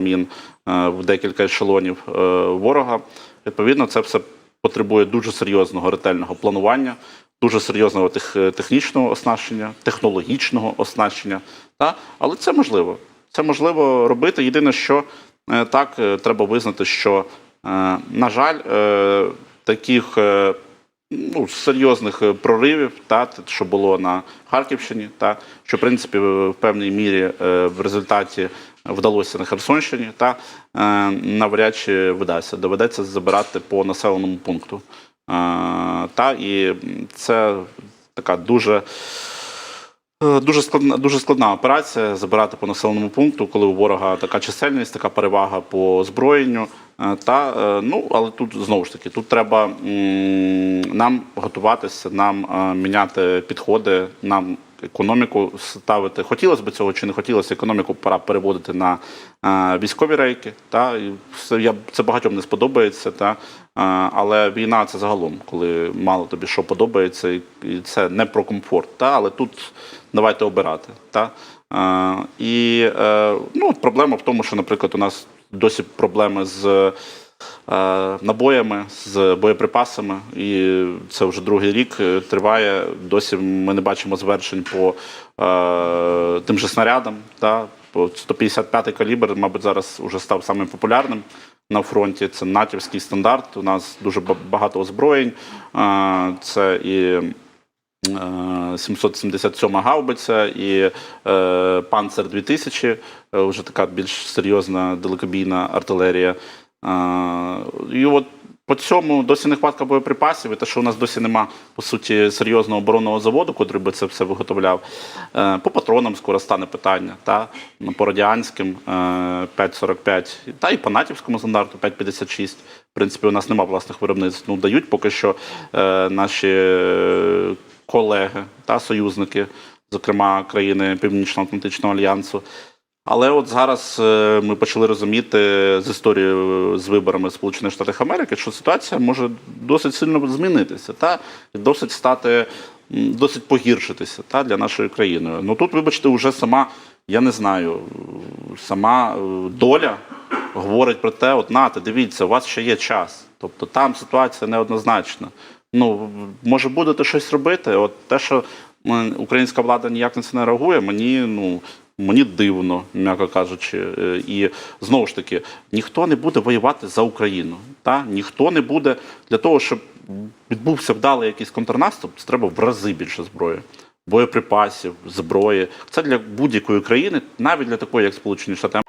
мін е, в декілька ешелонів е, ворога. Відповідно, це все потребує дуже серйозного ретельного планування, дуже серйозного тех, технічного оснащення, технологічного оснащення. Та? Але це можливо. Це можливо робити. Єдине, що е, так е, треба визнати, що, е, на жаль, е, таких е, ну, серйозних е, проривів, та, що було на Харківщині, та, що в принципі в певній мірі е, в результаті вдалося на Херсонщині, та е, навряд чи вдасться. Доведеться забирати по населеному пункту. Е, Та, і це така дуже. Е, Дуже складна, дуже складна операція забирати по населеному пункту, коли у ворога така чисельність, така перевага по озброєнню. Е, Та е, ну, але тут знову ж таки, тут треба нам готуватися, нам е, міняти підходи, нам економіку ставити. Хотілося б цього чи не хотілося, економіку пора переводити на військові рейки. Та і я це багатьом не сподобається. Та але війна це загалом, коли мало тобі що подобається, і, це не про комфорт. Та але тут давайте обирати. Та і ну, проблема в тому, що, наприклад, у нас досі проблеми з. е, Набоями з боєприпасами, і це вже другий рік е, триває. Досі ми не бачимо звершень по е, тим же снарядам. Та, по 155-й калібр, мабуть, зараз вже став самим популярним на фронті. Це натівський стандарт. У нас дуже багато озброєнь. Е, це і 777 гаубиця і е, Панцер 2000, е, вже така більш серйозна далекобійна артилерія. Е, І от по цьому досі нехватка боєприпасів, і те, що у нас досі нема по суті серйозного оборонного заводу, котрий би це все виготовляв. Е, По патронам скоро стане питання, та по радіанським е, 5,45, та і по натівському стандарту 5,56. В принципі, у нас нема власних виробництв. Ну дають поки що е, наші е, колеги та союзники, зокрема країни Північно-Атлантичного альянсу. Але от зараз е, ми почали розуміти з історією з виборами Сполучених Штатів Америки, що ситуація може досить сильно змінитися, та досить стати досить погіршитися та для нашої країни. Ну тут, вибачте, вже сама, я не знаю, сама е, доля говорить про те, от нате, дивіться, у вас ще є час. Тобто там ситуація неоднозначна. Ну, може, будете щось робити. От те, що українська влада ніяк на це не реагує, мені ну. Мені дивно, м'яко кажучи, Е, і знову ж таки, ніхто не буде воювати за Україну. Та? Ніхто не буде для того, щоб відбувся вдалий якийсь контрнаступ, це треба в рази більше зброї, боєприпасів, зброї. Це для будь-якої країни, навіть для такої, як Сполучені Штати